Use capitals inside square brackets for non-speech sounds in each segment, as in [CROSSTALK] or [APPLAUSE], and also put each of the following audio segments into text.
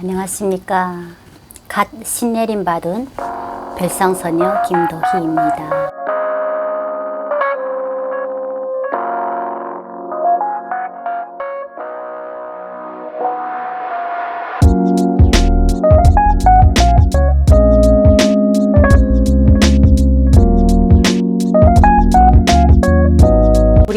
안녕하십니까. 갓 신내림 받은 별상소녀 김도희입니다.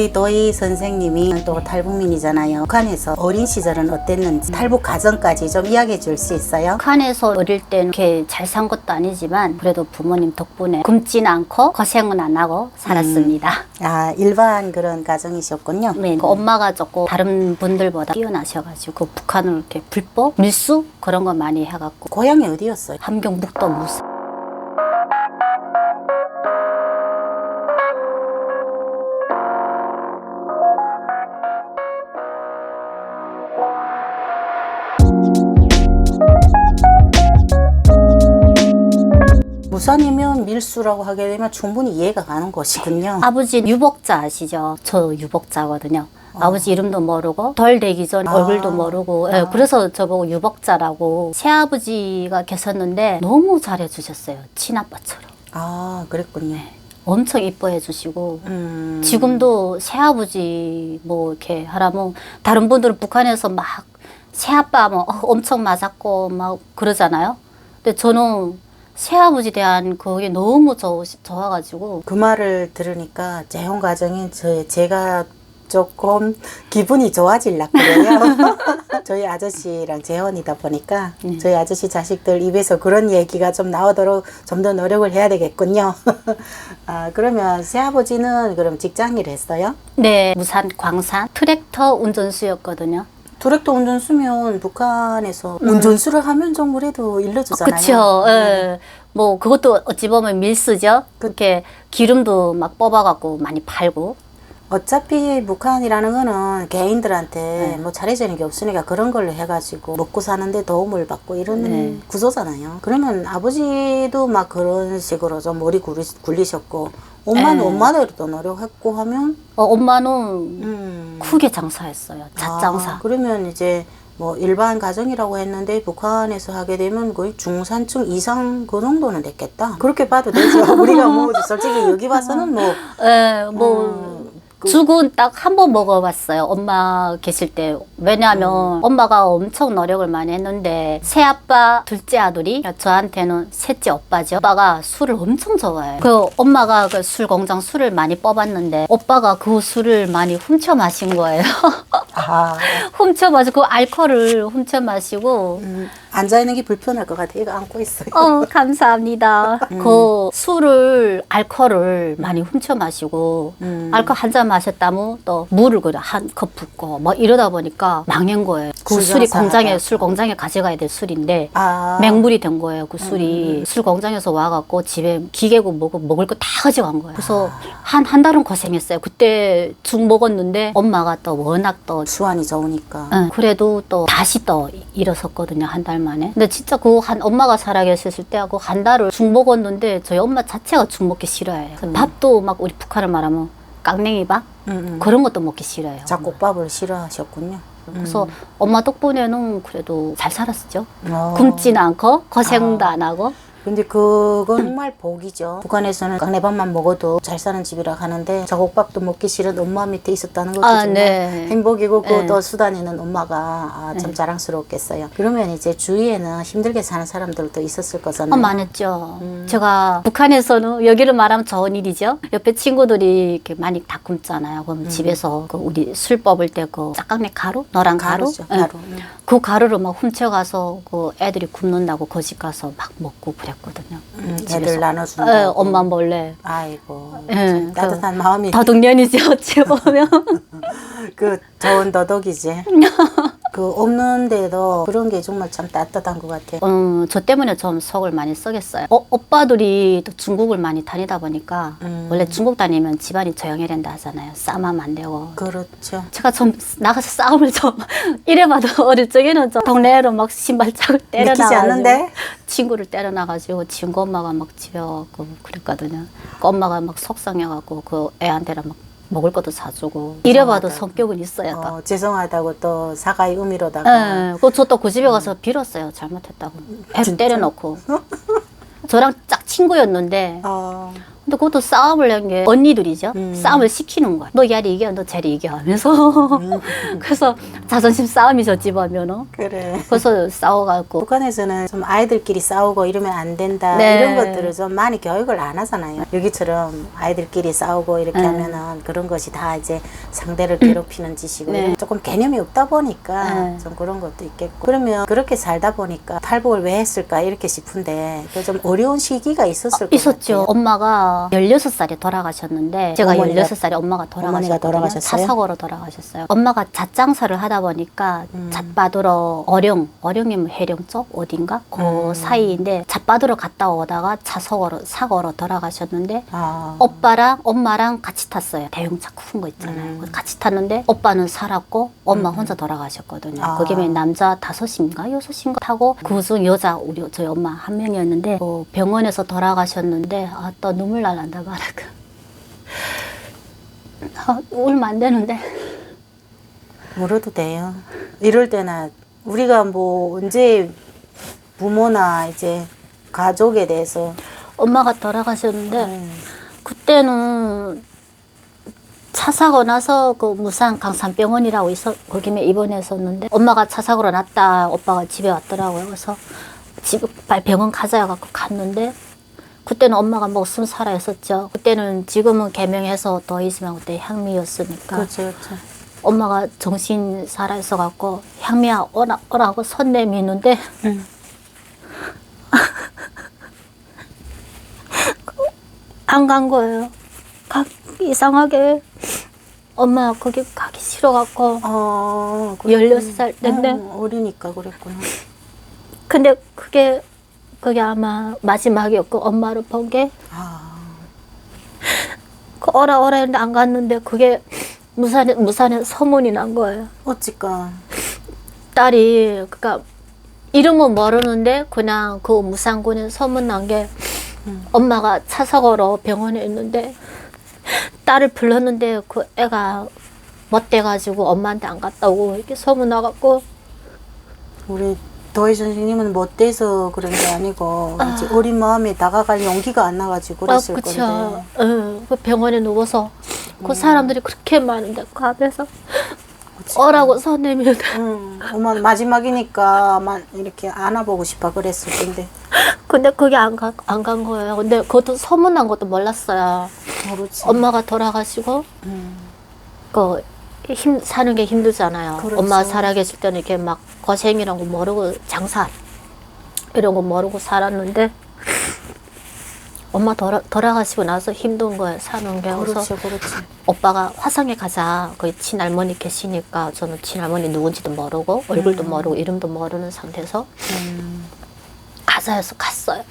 우리 도희 선생님이 또 탈북민이잖아요. 북한에서 어린 시절은 어땠는지 탈북 과정까지 좀 이야기해 줄 수 있어요? 북한에서 어릴 때는 이렇게 잘 산 것도 아니지만 그래도 부모님 덕분에 굶진 않고 고생은 안 하고 살았습니다. 아, 일반 그런 가정이셨군요. 네, 그 엄마가 조금 다른 분들보다 뛰어나셔가지고 북한을 이렇게 불법 밀수 그런 거 많이 해갖고 고향이 어디였어요? 함경북도 무사 무산이면 밀수라고 하게 되면 충분히 이해가 가는 것이군요. 아버지 유복자 아시죠? 저 유복자거든요. 아버지 이름도 모르고 덜 되기 전 아. 얼굴도 모르고 예, 그래서 저보고 유복자라고 새아버지가 계셨는데 너무 잘해주셨어요 친아빠처럼 아, 그랬군요. 엄청 이뻐해 주시고 음, 지금도 새아버지 뭐 이렇게 하라면 다른 분들은 북한에서 막 새아빠 뭐 어, 엄청 맞았고 막 그러잖아요 근데 저는 새아버지 대한 그게 너무 좋, 좋아가지고 그 말을 들으니까 재혼 가정인 저 제가 조금 기분이 좋아질라 그래요. [LAUGHS] 저희 아저씨랑 재혼이다 보니까 네. 저희 아저씨 자식들 입에서 그런 얘기가 좀 나오도록 좀 더 노력을 해야 되겠군요. [LAUGHS] 아, 그러면 새아버지는 그럼 직장 일 했어요? 네, 부산 광산 트랙터 운전수였거든요. 트랙터 운전수면 북한에서 운전수를 하면 좀 그래도 일러주잖아요. 음. 그쵸. 예. 뭐 그것도 어찌 보면 밀수죠. 그렇게 기름도 막 뽑아갖고 많이 팔고. 어차피 북한이라는 거는 개인들한테 네. 뭐 잘해주는 게 없으니까 그런 걸로 해가지고 먹고 사는데 도움을 받고 이런 네. 구조잖아요. 그러면 아버지도 막 그런 식으로 좀 머리 굴리, 굴리셨고 엄마는 네. 엄마대로도 노력했고 하면 어, 엄마는 음. 크게 장사했어요. 잣장사. 아, 그러면 이제 뭐 일반 가정이라고 했는데 북한에서 하게 되면 거의 중산층 이상 그 정도는 됐겠다. 그렇게 봐도 되죠. [LAUGHS] 우리가 뭐 솔직히 여기 봐서는 뭐 예, 뭐 음, 그- 죽은 딱 한 번 먹어봤어요. 엄마 계실 때. 왜냐하면 음. 엄마가 엄청 노력을 많이 했는데 새 아빠 둘째 아들이 저한테는 셋째 오빠죠. 오빠가 술을 엄청 좋아해요. 그 엄마가 그 술 공장 술을 많이 뽑았는데 오빠가 그 술을 많이 훔쳐 마신 거예요. [LAUGHS] 아, 훔쳐 마시고 그 알코올을 훔쳐 마시고 음, 앉아 있는 게 불편할 것 같아. 이거 안고 있어요. 어, 감사합니다. 그 술을, 알코올을 많이 훔쳐 마시고, 음. 알코올 한 잔 마셨다면 또 물을 그래 한컵 붓고, 뭐 이러다 보니까 망한 거예요. 그술 술이. 공장에, 술 공장에 가져가야 될 술인데, 아, 맹물이 된 거예요, 그 술이. 술 공장에서 와갖고 집에 기계고 뭐고 먹을 거 다 가져간 거예요. 그래서 한, 한 달은 고생했어요. 그때 죽 먹었는데 엄마가 또 워낙 또 수완이 좋으니까. 응, 그래도 또 다시 또 일어섰거든요 한 달 만에. 근데 진짜 그 한 엄마가 살아계셨을 때그한 달을 죽 먹었는데 저희 엄마 자체가 죽 먹기 싫어해요. 그래서 밥도 막 우리 북한을 말하면 깡냉이 밥 음, 음. 그런 것도 먹기 싫어해요. 잡곡밥을 싫어하셨군요. 그래서 엄마 덕분에는 그래도 잘 살았죠. 어. 굶지는 않고 고생도 아. 안 하고. 근데 그건 정말 복이죠. 북한에서는 깡내밥만 먹어도 잘 사는 집이라 하는데 자곡밥도 먹기 싫은 엄마 밑에 있었다는 것도 아, 정말 네. 행복이고 네. 그또 수다니는 엄마가 아, 참 자랑스럽겠어요. 그러면 이제 주위에는 힘들게 사는 사람들도 있었을 거잖아요. 어, 많았죠. 음. 제가 북한에서는 여기를 말하면 좋은 일이죠. 옆에 친구들이 이렇게 많이 다 굶잖아요. 음. 그럼 집에서 그 우리 술 뽑을 때 그 짝강내 가루, 노란 가루, 가루죠, 예. 가루. 음. 그 가루를 막 훔쳐가서 그 애들이 굶는다고 거집 가서 막 먹고 그 랬거든요. 음. 애들 나눠준다고. 예, 엄마 몰래. 아이고 예, 참 따뜻한 마음이 다둥년이죠, 어찌 보면. [LAUGHS] 그 좋은 도덕이지. [LAUGHS] 그 없는데도 그런 게 정말 참 따뜻한 것 같아. 어, 저 때문에 좀 속을 많이 썩였어요. 어, 오빠들이 또 중국을 많이 다니다 보니까 음. 원래 중국 다니면 집안이 조용해야 된다 하잖아요. 싸움하면 안 되고. 그렇죠. 제가 좀 나가서 [LAUGHS] 싸움을 좀 이래봐도 [LAUGHS] 어릴 적에는 좀 동네로 막 신발 짝을 때려 [LAUGHS] 믿기지 나가지고 않는데? 친구를 때려 나가지고 친구 엄마가 막 집에 와갖고 그랬거든요. 그 엄마가 막 속상해갖고 그 애한테는 막 먹을 것도 사주고 이래봐도 죄송하다. 성격은 있어야 다. 어, 죄송하다고 또 사과의 의미로다가 예, 그저 또 그 집에 가서 빌었어요. 잘못했다고. 배를 때려놓고. 저랑 짝 친구였는데, 어, 근데 그것도 싸움을 한 게 언니들이죠. 음. 싸움을 시키는 거야. 너 야리 이겨, 너 쟤리 이겨 하면서. [LAUGHS] 그래서 자존심 싸움이죠, 집하면은. 그래. 그래서 싸워갖고. 북한에서는 좀 아이들끼리 싸우고 이러면 안 된다 네. 이런 것들을 좀 많이 교육을 안 하잖아요. 여기처럼 아이들끼리 싸우고 이렇게 네. 하면은 그런 것이 다 이제 상대를 괴롭히는 짓이고 네. 조금 개념이 없다 보니까 네. 좀 그런 것도 있겠고 그러면 그렇게 살다 보니까 탈북을 왜 했을까 이렇게 싶은데 그좀 어려운 시기가 있었을 것 있었죠. 같아요. 엄마가 16살에 돌아가셨는데 제가 어머니가- 16살에 엄마가 어머니가 돌아가셨거든요. 돌아가셨어요? 차석으로 돌아가셨어요. 엄마가 잣장사를 하다 보니까 음. 잣바두러 어령, 어령이면 해령 쪽 어딘가 그 음. 사이인데 잣바두러 갔다 오다가 차석으로 사고로 돌아가셨는데 아. 오빠랑 엄마랑 같이 탔어요. 대용차 큰 거 있잖아요. 음. 같이 탔는데 오빠는 살았고 엄마 혼자 돌아가셨거든요. 아. 거기에 남자 다섯인가 여섯인가 타고 그중 여자 우리 저희 엄마 한 명이었는데 뭐 병원에서 돌아가셨는데 아또 눈물 날란다 말할까. 아, 울면 안 되는데 울어도 돼요. 이럴 때나 우리가 뭐 언제 부모나 이제 가족에 대해서 엄마가 돌아가셨는데 음, 그때는 차 사고 나서 그 무산 강산병원이라고 있어 거기에 입원했었는데 엄마가 차 사고로 났다 오빠가 집에 왔더라고요 그래서 집 빨리 병원 가자 갖고 갔는데 그때는 엄마가 목숨 살아 있었죠 그때는 지금은 개명해서 더 있으면 그때 향미였으니까 그렇죠, 그렇죠. 엄마가 정신 살아 있어 갖고 향미야 오라 오라고 손 내미는데 음. [LAUGHS] 안간 거예요. 가, 이상하게 엄마 거기 가기 싫어 갖고 어, 16살 때인데 어, 어리니까 그랬구나. 근데 그게 그게 아마 마지막이었고 엄마를 본게 아, 그 오라 오라 했는데 안 갔는데 그게 무산에 무산에 소문이 난 거예요. 어찌까. 딸이 그니까 이름은 모르는데 그냥 그 무산군에 소문 난게 음. 엄마가 차 사고로 병원에 있는데 딸을 불렀는데 그 애가 못돼가지고 엄마한테 안 갔다고 이렇게 소문 나갖고 우리 도희 선생님은 못돼서 그런 게 아니고 이제 어린 마음에 다가갈 용기가 안 나가지고 그랬을 아. 건데. 응, 그 병원에 누워서 음. 그 사람들이 그렇게 많은데 그 앞에서 어라고 손 내밀고 응, 엄마 마지막이니까 만 이렇게 안아보고 싶어 그랬을 텐데 [LAUGHS] 근데 그게 안간 안 간 거예요. 근데 그것도 소문 난 것도 몰랐어요. 모르지. 엄마가 돌아가시고 음, 그 힘 사는 게 힘들잖아요. 그렇죠. 엄마 살아계실 때는 이렇게 막 고생이란 거 모르고 장사 이런 거 모르고 살았는데 [LAUGHS] 엄마 돌아, 돌아가시고 나서 힘든 거예요 사는 게 그래서 그렇죠, 그렇지. 오빠가 화성에 가자 거기 친할머니 계시니까 저는 친할머니 누군지도 모르고 얼굴도 모르고 이름도 모르는 상태에서 음, 가자 해서 갔어요.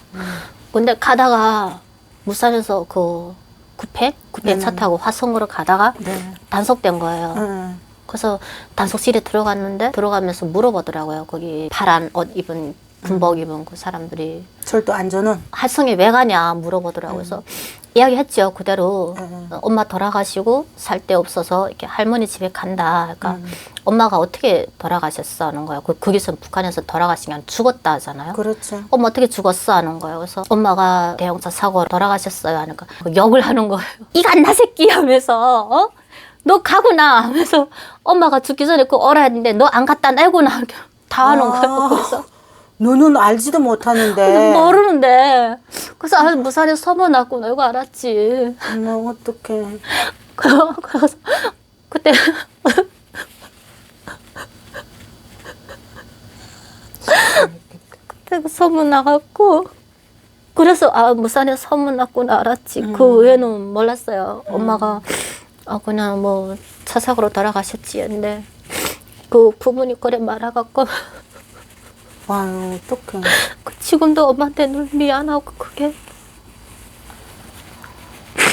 근데 가다가 무산에서 그 구패 구패 차 음. 타고 화성으로 가다가 네. 단속된 거예요. 응, 그래서 단속실에 들어갔는데 들어가면서 물어보더라고요. 거기 파란 옷 입은 군복 입은 그 사람들이 철도 안전은 할성에 왜 가냐 물어보더라고요. 그래서 이야기했죠. 그대로 음. 어, 엄마 돌아가시고 살 데 없어서 이렇게 할머니 집에 간다. 그러니까 음. 엄마가 어떻게 돌아가셨어 하는 거예요. 그 거기서 북한에서 돌아가시면 죽었다 하잖아요. 그렇죠. 엄마 어떻게 죽었어 하는 거예요. 그래서 엄마가 대형차 사고로 돌아가셨어요 하니까 욕을 하는 거예요. [LAUGHS] 이간 나 새끼 하면서 어? 너 가구나 하면서 엄마가 죽기 전에 그 오라 했는데 너 안 갔다 내구나 [LAUGHS] 다 하는 아. 거예요. 그래서 너는 알지도 못하는데. 모르는데 그래서 아 무산에 소문났구나 이거 알았지. 어머 어떡해. 그래서 그때 그때 그 소문 나갖고 그래서 아 무산에 소문 났구나 알았지 그 외에는 몰랐어요 엄마가 아 그냥 뭐 차삭으로 돌아가셨지 했는데 그 부분이 그래 말아갖고 아유 어떡해. [LAUGHS] 그 지금도 엄마한테 늘 미안하고 그게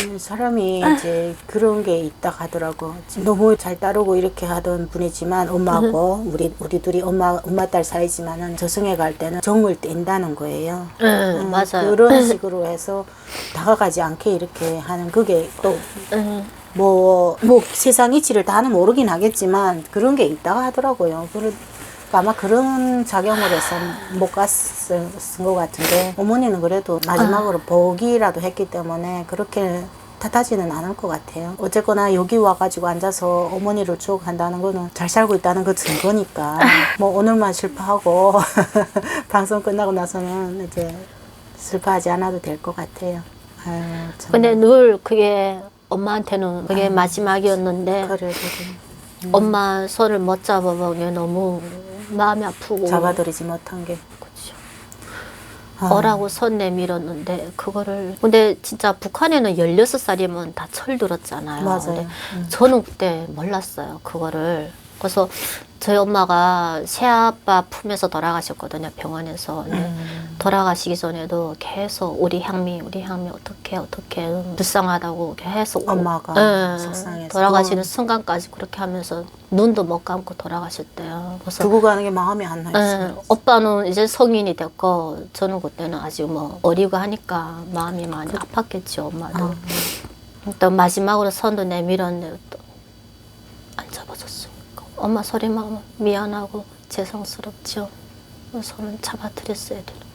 음, 사람이 이제 그런 게 있다 하더라고. 너무 잘 따르고 이렇게 하던 분이지만 엄마하고 [LAUGHS] 우리 우리 둘이 엄마 엄마 딸 사이지만은 저승에 갈 때는 정을 뗀다는 거예요. 네, 음, 맞아요 그런 [LAUGHS] 식으로 해서 다가가지 않게 이렇게 하는 그게 또 네. 뭐, 뭐 세상 이치를 다는 모르긴 하겠지만 그런 게 있다고 하더라고요. 그러, 아마 그런 작용을 해서 못 갔을 것 같은데 어머니는 그래도 마지막으로 보기라도 했기 때문에 그렇게 탓하지는 않을 것 같아요. 어쨌거나 여기 와가지고 앉아서 어머니를 추억한다는 거는 잘 살고 있다는 그 증거니까 뭐 오늘만 슬퍼하고 [LAUGHS] 방송 끝나고 나서는 이제 슬퍼하지 않아도 될 것 같아요. 아유, 참. 근데 늘 그게 엄마한테는 그게 마지막이었는데 그래, 그래. 엄마 손을 못 잡아보니 너무 마음이 아프고 잡아들이지 못한 게. 아. 어라고 손 내밀었는데 그거를 근데 진짜 북한에는 16살이면 다 철들었잖아요. 맞아요. 근데 음. 저는 그때 몰랐어요. 그거를. 그래서 저희 엄마가 새아빠 품에서 돌아가셨거든요. 병원에서. 음. 돌아가시기 전에도 계속 우리 향미, 우리 향미 어떻게 어떻게 불쌍하다고 계속 엄마가 예, 속상해서. 돌아가시는 어. 순간까지 그렇게 하면서 눈도 못 감고 돌아가셨대요. 그래서 두고 가는 게 마음이 안 예, 나있어요. 오빠는 이제 성인이 됐고 저는 그때는 아직 뭐 어리고 하니까 마음이 많이 아팠겠죠 엄마도. 아. 또 마지막으로 손도 내밀었는데 엄마 소리만 미안하고 죄송스럽죠. 손은 잡아드렸어야 되는 거.